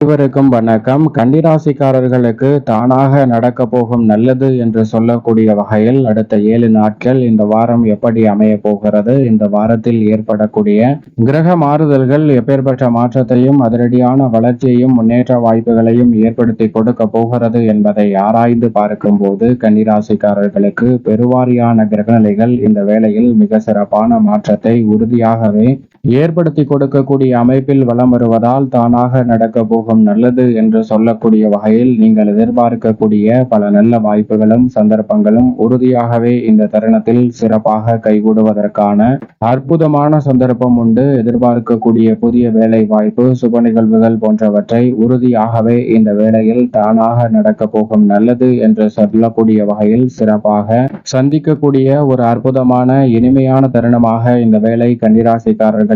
அனைவருக்கும் வணக்கம். கன்னிராசிக்காரர்களுக்கு தானாக நடக்க போகும் நல்லது என்று சொல்லக்கூடிய வகையில் அடுத்த ஏழு நாட்கள் இந்த வாரம் எப்படி அமைய போகிறது இந்த வாரத்தில் ஏற்படக்கூடிய கிரக மாறுதல்கள் எப்பேற்பட்ட மாற்றத்தையும் அதிரடியான வளர்ச்சியையும் முன்னேற்ற வாய்ப்புகளையும் ஏற்படுத்தி கொடுக்க போகிறது என்பதை ஆராய்ந்து பார்க்கும்போது கன்னிராசிக்காரர்களுக்கு பெருவாரியான கிரகநிலைகள் இந்த வேளையில் மிக சிறப்பான மாற்றத்தை உறுதியாகவே ஏற்படுத்தி கொடுக்கக்கூடிய அமைப்பில் வலம் வருவதால் தானாக நடக்க போகும் நல்லது என்று சொல்லக்கூடிய வகையில் நீங்கள் எதிர்பார்க்கக்கூடிய பல நல்ல வாய்ப்புகளும் சந்தர்ப்பங்களும் உறுதியாகவே இந்த தருணத்தில் சிறப்பாக கைகூடுவதற்கான அற்புதமான சந்தர்ப்பம் உண்டு. எதிர்பார்க்கக்கூடிய புதிய வேலை வாய்ப்பு சுப நிகழ்வுகள் போன்றவற்றை உறுதியாகவே இந்த வேளையில் தானாக நடக்க போகும் நல்லது என்று சொல்லக்கூடிய வகையில் சிறப்பாக சந்திக்கக்கூடிய ஒரு அற்புதமான இனிமையான தருணமாக இந்த வேலை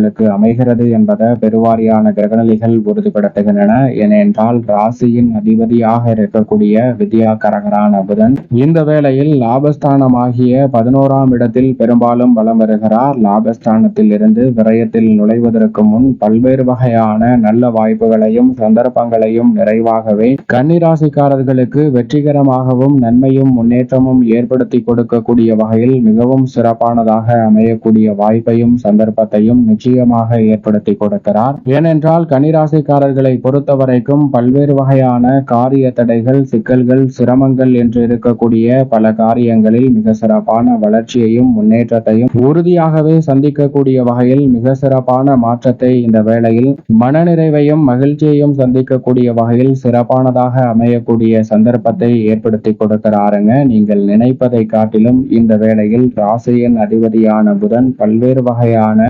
கன்னிராசிக்காரர்களுக்கு அமைகிறது என்பதை பெருவாரியான கிரகநிலைகள் உறுதிப்படுத்துகின்றன. ஏனென்றால் ராசியின் அதிபதியாக இருக்கக்கூடிய வித்யாகரகரான புதன் இந்த வேளையில் லாபஸ்தானமாகிய பதினோராம் இடத்தில் பெரும்பாலும் வலம் வருகிறார். லாபஸ்தானத்தில் இருந்து விரயத்தில் நுழைவதற்கு முன் பல்வேறு வகையான நல்ல வாய்ப்புகளையும் சந்தர்ப்பங்களையும் நிறைவாகவே கன்னிராசிக்காரர்களுக்கு வெற்றிகரமாகவும் நன்மையும் முன்னேற்றமும் ஏற்படுத்தி கொடுக்கக்கூடிய வகையில் மிகவும் சிறப்பானதாக அமையக்கூடிய வாய்ப்பையும் சந்தர்ப்பத்தையும் நிச்சயமாக ஏற்படுத்தி கொடுக்கிறார். ஏனென்றால் கன்னிராசிக்காரர்களை பொறுத்தவரைக்கும் பல்வேறு வகையான காரிய தடைகள் சிக்கல்கள் சிரமங்கள் என்று இருக்கக்கூடிய பல காரியங்களில் மிக சிறப்பான வளர்ச்சியையும் முன்னேற்றத்தையும் உறுதியாகவே சந்திக்கக்கூடிய வகையில் மிக சிறப்பான மாற்றத்தை இந்த வேளையில் மனநிறைவையும் மகிழ்ச்சியையும் சந்திக்கக்கூடிய வகையில் சிறப்பானதாக அமையக்கூடிய சந்தர்ப்பத்தை ஏற்படுத்தி கொடுக்கிறாருங்க. நீங்கள் நினைப்பதை காட்டிலும் இந்த வேளையில் ராசியின் அதிபதியான புதன் பல்வேறு வகையான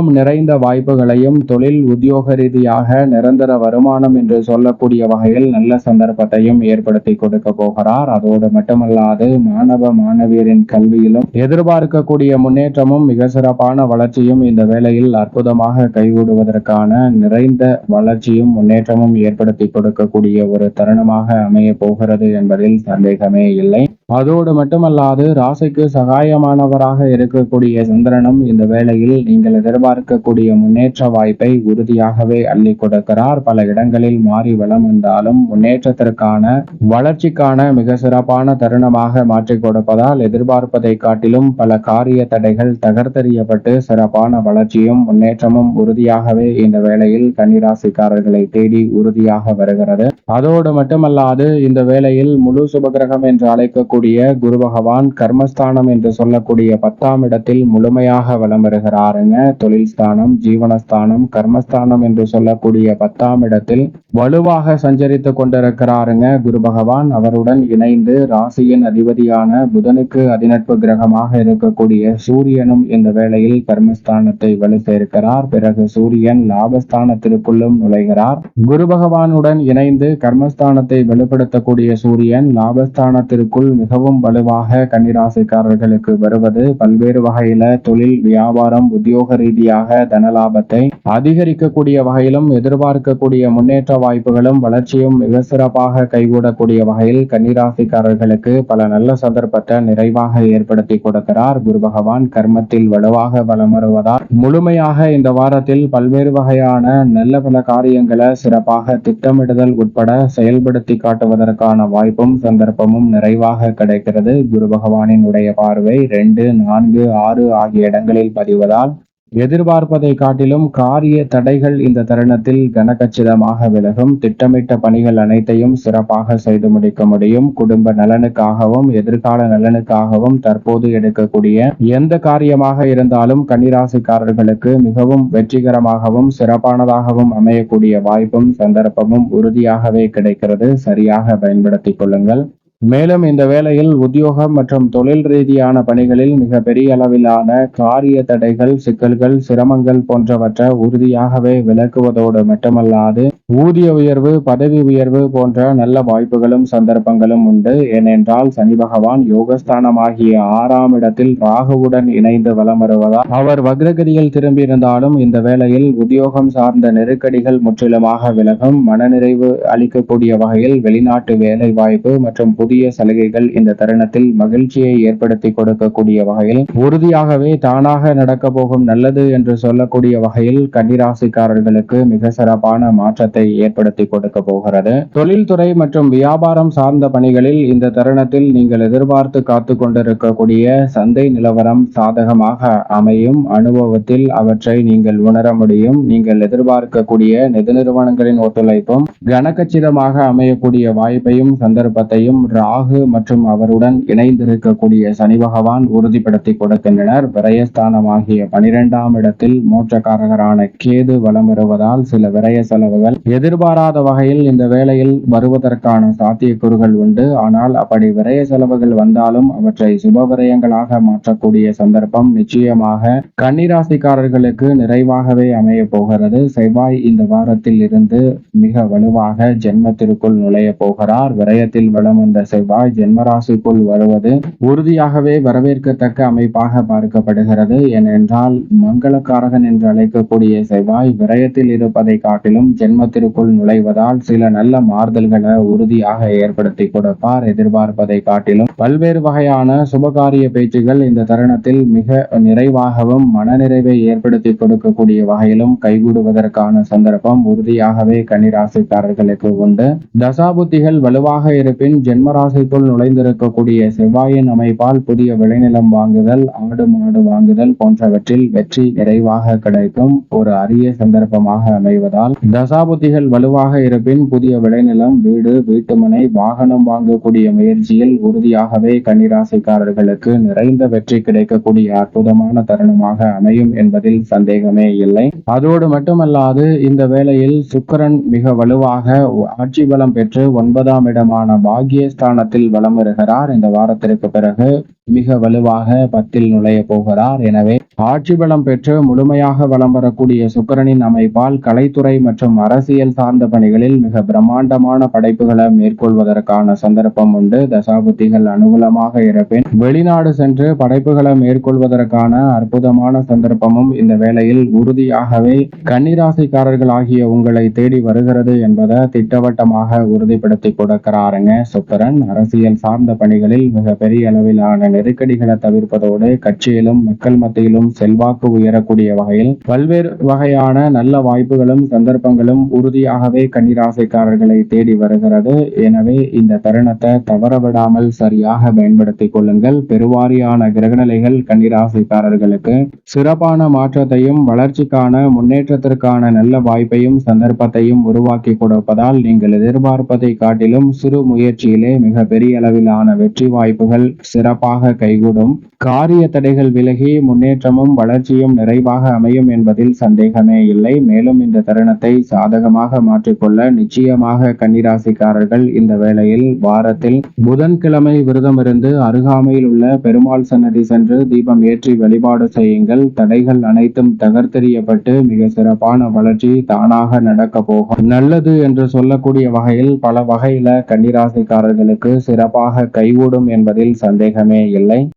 லாபம் நிறைந்த வாய்ப்புகளையும் தொழில் உத்தியோக ரீதியாக நிரந்தர வருமானம் என்று சொல்லக்கூடிய வகையில் நல்ல சந்தர்ப்பத்தையும் ஏற்படுத்தி கொடுக்க போகிறார். அதோடு மட்டுமல்லாது மாணவ மாணவியரின் கல்வியிலும் எதிர்பார்க்கக்கூடிய முன்னேற்றமும் மிக சிறப்பான வளர்ச்சியும் இந்த வேளையில் அற்புதமாக கைகூடுவதற்கான நிறைந்த வளர்ச்சியும் முன்னேற்றமும் ஏற்படுத்தி கொடுக்கக்கூடிய ஒரு தருணமாக அமைய போகிறது என்பதில் சந்தேகமே இல்லை. அதோடு மட்டுமல்லாது ராசிக்கு சகாயமானவராக இருக்கக்கூடிய சந்திரனும் இந்த வேளையில் நீங்கள் எதிர்பார்க்க எதிர்பார்க்கக்கூடிய முன்னேற்ற வாய்ப்பை உறுதியாகவே அள்ளி கொடுக்கிறார். பல இடங்களில் மாறி வளம் வந்தாலும் முன்னேற்றத்திற்கான வளர்ச்சிக்கான மிக சிறப்பான தருணமாக மாற்றிக் கொடுப்பதால் எதிர்பார்ப்பதை காட்டிலும் பல காரிய தடைகள் தகர்த்தெறியப்பட்டு சிறப்பான வளர்ச்சியும் முன்னேற்றமும் உறுதியாகவே இந்த வேளையில் கன்னிராசிக்காரர்களை தேடி உறுதியாக வருகிறது. அதோடு மட்டுமல்லாது இந்த வேளையில் முழு சுபகிரகம் என்று அழைக்கக்கூடிய குரு பகவான் கர்மஸ்தானம் என்று சொல்லக்கூடிய பத்தாம் இடத்தில் முழுமையாக வலம் வருகிறாருங்க. தொழில் ஸ்தானம் ஜீவனஸ்தானம் கர்மஸ்தானம் என்று சொல்லக்கூடிய பத்தாம் இடத்தில் வலுவாக சஞ்சரித்து கொண்டிருக்கிறாருங்க குரு பகவான். அவருடன் இணைந்து ராசியின் அதிபதியான புதனுக்கு அதிநட்பு கிரகமாக இருக்கக்கூடிய சூரியனும் இந்த வேளையில் கர்மஸ்தானத்தை வலு சேர்க்கிறார். பிறகு சூரியன் லாபஸ்தானத்திற்குள்ளும் நுழைகிறார். குரு பகவானுடன் இணைந்து கர்மஸ்தானத்தை வெளிப்படுத்தக்கூடிய சூரியன் லாபஸ்தானத்திற்குள் மிகவும் வலுவாக கன்னிராசிக்காரர்களுக்கு வருவது. பல்வேறு வகையில தொழில் வியாபாரம் உத்தியோக ரீதியாக தனலாபத்தை அதிகரிக்கக்கூடிய வகையிலும் எதிர்பார்க்கக்கூடிய முன்னேற்ற வாய்ப்புகளும் வளர்ச்சியும் மிக சிறப்பாக கைகூடக்கூடிய வகையில் கன்னிராசிக்காரர்களுக்கு பல நல்ல சந்தர்ப்பத்தை நிறைவாக ஏற்படுத்தி கொடுக்கிறார். குரு பகவான் கர்மத்தில் வலுவாக வலம் வருவதால் முழுமையாக இந்த வாரத்தில் பல்வேறு வகையான நல்ல பல காரியங்களை சிறப்பாக திட்டமிடுதல் உட்பட செயல்படுத்தி காட்டுவதற்கான வாய்ப்பும் சந்தர்ப்பமும் நிறைவாக கிடைக்கிறது. குரு பகவானின் உடைய பார்வை ரெண்டு நான்கு ஆறு ஆகிய இடங்களில் பதிவதால் எதிர்பார்ப்பதை காட்டிலும் காரிய தடைகள் இந்த தருணத்தில் கனகச்சிதமாக விலகும். திட்டமிட்ட பணிகள் அனைத்தையும் சிறப்பாக செய்து முடிக்க முடியும். குடும்ப நலனுக்காகவும் எதிர்கால நலனுக்காகவும் தற்போது எடுக்கக்கூடிய எந்த காரியமாக இருந்தாலும் கன்னிராசிக்காரர்களுக்கு மிகவும் வெற்றிகரமாகவும் சிறப்பானதாகவும் அமையக்கூடிய வாய்ப்பும் சந்தர்ப்பமும் உறுதியாகவே கிடைக்கிறது. சரியாக பயன்படுத்திக் கொள்ளுங்கள். மேலும் இந்த வேளையில் உத்தியோகம் மற்றும் தொழில் ரீதியான பணிகளில் மிக பெரிய அளவிலான காரிய தடைகள் சிக்கல்கள் சிரமங்கள் போன்றவற்றை உறுதியாகவே விளக்குவதோடு மட்டுமல்லாது ஊதிய உயர்வு பதவி உயர்வு போன்ற நல்ல வாய்ப்புகளும் சந்தர்ப்பங்களும் உண்டு. ஏனென்றால் சனி பகவான் யோகஸ்தானமாகிய ஆறாம் இடத்தில் ராகுவுடன் இணைந்து வலம் வருவதால் அவர் வக்ரகதியில் திரும்பியிருந்தாலும் இந்த வேளையில் உத்தியோகம் சார்ந்த நெருக்கடிகள் முற்றிலுமாக விலகும். மனநிறைவு அளிக்கக்கூடிய வகையில் வெளிநாட்டு வேலை வாய்ப்பு மற்றும் புதிய சலுகைகள் இந்த தருணத்தில் மகிழ்ச்சியை ஏற்படுத்தி கொடுக்கக்கூடிய வகையில் உறுதியாகவே தானாக நடக்க போகும் நல்லது என்று சொல்லக்கூடிய வகையில் கன்னிராசிக்காரர்களுக்கு மிக சிறப்பான மாற்றத்தை மாற்றத்தை ஏற்படுத்தி கொடுக்க போகிறது. தொழில்துறை மற்றும் வியாபாரம் சார்ந்த பணிகளில் இந்த தருணத்தில் நீங்கள் எதிர்பார்த்து காத்து கொண்டிருக்கக்கூடிய சந்தை நிலவரம் சாதகமாக அமையும். அனுபவத்தில் அவற்றை நீங்கள் உணர முடியும். நீங்கள் எதிர்பார்க்கக்கூடிய நிதி நிறுவனங்களின் ஒத்துழைப்பும் கனகச்சிதமாக அமையக்கூடிய வாய்ப்பையும் சந்தர்ப்பத்தையும் ராகு மற்றும் அவருடன் இணைந்திருக்கக்கூடிய சனி பகவான் உறுதிப்படுத்தி கொடுக்கின்றனர். விரயஸ்தானமாகிய பனிரெண்டாம் இடத்தில் மோட்சக்காரகரான கேது வலம் வருவதால் சில விரய செலவுகள் எதிர்பாராத வகையில் இந்த வேளையில் வருவதற்கான சாத்தியக்கூறுகள் உண்டு. ஆனால் அப்படி விரய செலவுகள் வந்தாலும் அவற்றை சுப விரயங்களாக மாற்றக்கூடிய சந்தர்ப்பம் நிச்சயமாக கன்னிராசிக்காரர்களுக்கு நிறைவாகவே அமைய போகிறது. செவ்வாய் இந்த வாரத்தில் இருந்து மிக வலுவாக ஜென்மத்திற்குள் நுழைய போகிறார். விரயத்தில் வலம் வந்த செவ்வாய் ஜென்மராசிக்குள் வருவது உறுதியாகவே வரவேற்கத்தக்க அமைப்பாக பார்க்கப்படுகிறது. ஏனென்றால் மங்களக்காரகன் என்று அழைக்கக்கூடிய செவ்வாய் விரயத்தில் இருப்பதை காட்டிலும் ஜென்மத்திற்குள் நுழைவதால் சில நல்ல மாறுதல்களை உறுதியாக ஏற்படுத்தி கொடுப்பார் எதிர்பார்ப்பதை காட்டிலும். பல்வேறு வகையான சுபகாரிய பேச்சுகள் இந்த தருணத்தில் மிக நிறைவாகவும் மனநிறைவை ஏற்படுத்தி கொடுக்கக்கூடிய வகையிலும் கைகூடுவதற்கான சந்தர்ப்பம் உறுதியாகவே கன்னிராசிக்காரர்களுக்கு உண்டு. தசாபுத்திகள் வலுவாக இருப்பின் ஜென்மராசிக்குள் நுழைந்திருக்கக்கூடிய செவ்வாயின் அமைப்பால் புதிய விளைநிலம் வாங்குதல் ஆடு மாடு வாங்குதல் போன்றவற்றில் வெற்றி நிறைவாக கிடைக்கும் ஒரு அரிய சந்தர்ப்பமாக அமைவதால் தசாபுத்திகள் வலுவாக இருப்பின் புதிய விளைநிலம் வீடு வீட்டுமனை வாகனம் வாங்கக்கூடிய முயற்சியில் உறுதியாகவே கன்னிராசிக்காரர்களுக்கு நிறைந்த வெற்றி கிடைக்கக்கூடிய அற்புதமான தருணமாக அமையும் என்பதில் சந்தேகமே இல்லை. அதோடு மட்டுமல்லாது இந்த வேளையில் சுக்கரன் மிக வலுவாக ஆட்சி பலம் பெற்று ஒன்பதாம் இடமான பாக்யஸ்தானத்தில் வலம் வருகிறார். இந்த வாரத்திற்கு பிறகு மிக வலுவாக பத்தில் நுழைய போகிறார். எனவே ஆட்சி பலம் பெற்று முழுமையாக வலம் வரக்கூடிய சுக்கிரனின் அமைப்பால் கலைத்துறை மற்றும் அரசியல் சார்ந்த பணிகளில் மிக பிரம்மாண்டமான படைப்புகளை மேற்கொள்வதற்கான சந்தர்ப்பம் உண்டு. தசாபுத்திகள் அனுகூலமாக இருப்பேன் வெளிநாடு சென்று படைப்புகளை மேற்கொள்வதற்கான அற்புதமான சந்தர்ப்பமும் இந்த வேளையில் உறுதியாகவே கன்னிராசிக்காரர்கள் ஆகிய உங்களை தேடி வருகிறது என்பதை திட்டவட்டமாக உறுதிப்படுத்தி கொடுக்கிறாருங்க சுக்கரன். அரசியல் சார்ந்த பணிகளில் மிக பெரிய அளவிலான நெருக்கடிகளை தவிர்ப்பதோடு கட்சியிலும் மக்கள் மத்தியிலும் செல்வாக்கு உயரக்கூடிய வகையில் பல்வேறு வகையான நல்ல வாய்ப்புகளும் சந்தர்ப்பங்களும் உறுதியாகவே கன்னிராசிக்காரர்களை தேடி வருகிறது. எனவே இந்த தருணத்தை தவறவிடாமல் சரியாக பயன்படுத்திக் கொள்ளுங்கள். பெருவாரியான கிரகநிலைகள் கன்னிராசிக்காரர்களுக்கு சிறப்பான மாற்றத்தையும் வளர்ச்சிக்கான முன்னேற்றத்திற்கான நல்ல வாய்ப்பையும் சந்தர்ப்பத்தையும் உருவாக்கி கொடுப்பதால் நீங்கள் எதிர்பார்ப்பதை காட்டிலும் சிறு முயற்சியிலே மிக பெரிய அளவிலான வெற்றி வாய்ப்புகள் சிறப்பாக கைகூடும். காரிய தடைகள் விலகி முன்னேற்றமும் வளர்ச்சியும் நிறைவாக அமையும் என்பதில் சந்தேகமே இல்லை. மேலும் இந்த தருணத்தை சாதகமாக மாற்றிக்கொள்ள நிச்சயமாக கன்னிராசிக்காரர்கள் இந்த வேளையில் வாரத்தில் புதன்கிழமை விரதமிருந்து அருகாமையில் உள்ள பெருமாள் சன்னதி சென்று தீபம் ஏற்றி வழிபாடு செய்யுங்கள். தடைகள் அனைத்தும் தகர்த்தெறியப்பட்டு மிக சிறப்பான வளர்ச்சி தானாக நடக்க போகும். நல்லது என்று சொல்லக்கூடிய வகையில் பல வகையில கன்னிராசிக்காரர்களுக்கு சிறப்பாக கைகூடும் என்பதில் சந்தேகமே இல்லை.